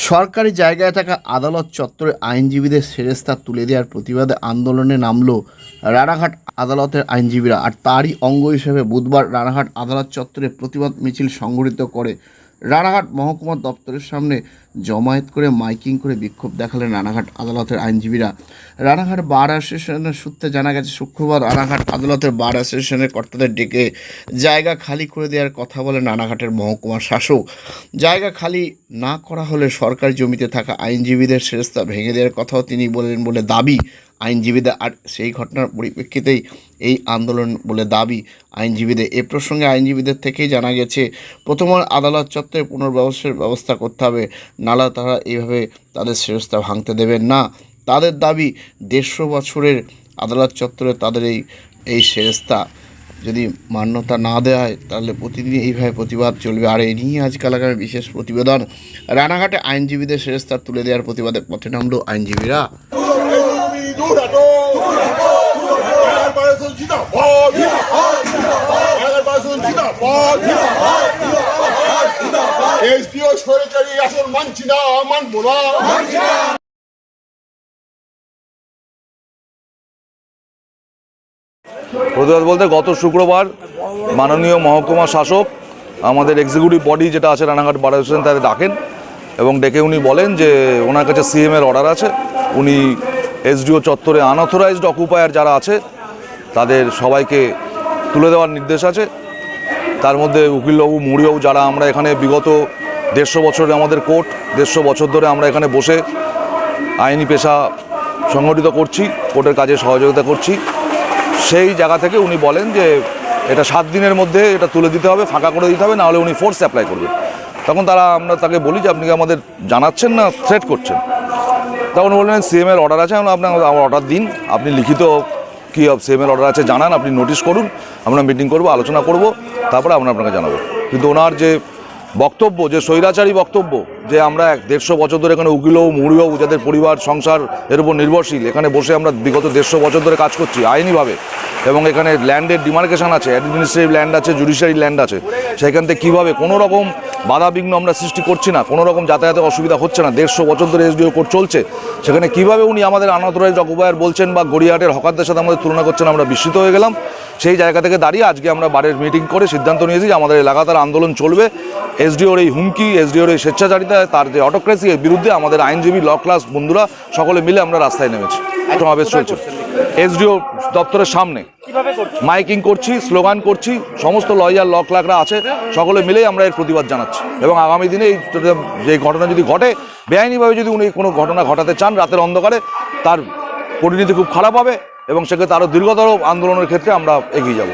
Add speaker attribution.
Speaker 1: সরকারি জায়গায় থাকা আদালত চত্বরে আইনজীবীদের সেরেস্তা তুলে দেওয়ার প্রতিবাদে আন্দোলনে নামল রানাঘাট আদালতের আইনজীবীরা। আর তারই অঙ্গ হিসেবে বুধবার রানাঘাট আদালত চত্বরে প্রতিবাদ মিছিল সংগঠিত করে রানাঘাট মহকুমা দপ্তরের সামনে জমায়েত করে মাইকিং করে বিক্ষোভ দেখালেন রানাঘাট আদালতের আইনজীবীরা। রানাঘাট বার অ্যাসোসিয়েশনের সূত্রে জানা গেছে, শুক্রবার রানাঘাট আদালতের বার অ্যাসোসিয়েশনের কর্তাদের ডেকে জায়গা খালি করে দেওয়ার কথা বলেন রানাঘাটের মহকুমা শাসক। জায়গা খালি না করা হলে সরকারি জমিতে থাকা আইনজীবীদের সেরেস্তা ভেঙে দেওয়ার কথাও তিনি বলেন বলে দাবি আইনজীবীদের, আর সেই ঘটনার পরিপ্রেক্ষিতেই এই আন্দোলন বলে দাবি আইনজীবীদের। এ প্রসঙ্গে আইনজীবীদের থেকেই জানা গেছে, প্রথমবার আদালত চত্বরে পুনর্ব্যবস্থার ব্যবস্থা করতে হবে। নালা তারা এইভাবে তাদের সেরেস্তা ভাঙতে দেবেন না। তাদের দাবি, দেড়শো বছরের আদালত চত্বরে তাদের এই এই সেরেস্তা যদি মান্যতা না দেওয়া হয় তাহলে প্রতিদিন এইভাবে প্রতিবাদ চলবে। আর এই নিয়ে আজকাল আগামী বিশেষ প্রতিবেদন। রানাঘাটে আইনজীবীদের সেরেস্তা তুলে দেওয়ার প্রতিবাদে পথে নামলো আইনজীবীরা।
Speaker 2: প্রতিবাদ বলতে গত শুক্রবার মাননীয় মহকুমা শাসক, আমাদের এক্সিকিউটিভ বডি যেটা আছে রানাঘাট বার অ্যাসোসিয়েশন তাদের ডাকেন এবং ডেকে উনি বলেন যে ওনার কাছে সিএম এর অর্ডার আছে। উনি এসডিও চত্বরে আনঅথরাইজড অকুপায়ার যারা আছে, তাদের সবাইকে তুলে দেওয়ার নির্দেশ আছে। তার মধ্যে উকিলবাবু মুড়িবাবু যারা আমরা এখানে বিগত দেড়শো বছরের আমাদের কোর্ট, দেড়শো বছর ধরে আমরা এখানে বসে আইনি পেশা সংগঠিত করছি, কোর্টের কাজে সহযোগিতা করছি। সেই জায়গা থেকে উনি বলেন যে এটা সাত দিনের মধ্যে এটা তুলে দিতে হবে, ফাঁকা করে দিতে হবে, নাহলে উনি ফোর্স অ্যাপ্লাই করবেন তখন তারা আমরা তাকে বলি যে, আপনি আমাদের জানাচ্ছেন না থ্রেট করছেন? তখন বললেন সিএম এর অর্ডার আছে। আপনার আমার অর্ডার দিন। আপনি লিখিত কী সিএম এর অর্ডার আছে, জানান। আপনি নোটিশ করুন। আমরা মিটিং করব, আলোচনা করব, তারপরে আমরা আপনাকে জানাব। কিন্তু ওনার যে বক্তব্য, যে স্বৈরাচারী বক্তব্য, যে আমরা এক দেড়শো বছর ধরে এখানে উকিলও মুড়িবাবু যাদের পরিবার, সংসার এর উপর নির্ভরশীল, এখানে বসে আমরা বিগত দেড়শো বছর ধরে কাজ করছি, আইনিভাবে। এবং এখানে ল্যান্ডের ডিমার্কেশন আছে অ্যাডমিনিস্ট্রেটিভ ল্যান্ড আছে জুডিশিয়ারি ল্যান্ড আছে। সেখান থেকে কীভাবে কোনো রকম বাধা বিঘ্ন আমরা সৃষ্টি করছি না। কোনো রকম যাতায়াতের অসুবিধা হচ্ছে না। দেড়শো বছর ধরে এসডিও কোর্ট চলছে। সেখানে কীভাবে উনি আমাদের আনাতরাইজ অকুপায়ার বলছেন বা গড়িয়াহাটের হকারদের সাথে আমাদের তুলনা করছেন, আমরা বিস্মিত হয়ে গেলাম। সেই জায়গা থেকে দাঁড়িয়ে আজকে আমরা বারের মিটিং করে সিদ্ধান্ত নিয়েছি যে আমাদের লাগাতার আন্দোলন চলবে। এসডিওর এই হুমকি, এসডিওর এই স্বেচ্ছাচারিতা, তার যে অটোক্রেসি এর বিরুদ্ধে আমাদের আইনজীবী ল ক্লাস বন্ধুরা সকলে মিলে আমরা রাস্তায় নেমেছি। সমাবেশ চলছে। এসডিও দপ্তরের সামনে। মাইকিং করছি স্লোগান করছি সমস্ত লয়ার লক লাকরা আছে সকলে মিলেই আমরা এর প্রতিবাদ জানাচ্ছি। এবং আগামী দিনে এই যে ঘটনা যদি ঘটে বেআইনিভাবে যদি উনি কোনো ঘটনা ঘটাতে চান রাতের অন্ধকারে তার পরিণতি খুব খারাপ হবে এবং সেক্ষেত্রে আরও দীর্ঘতর আন্দোলনের ক্ষেত্রে আমরা এগিয়ে যাব।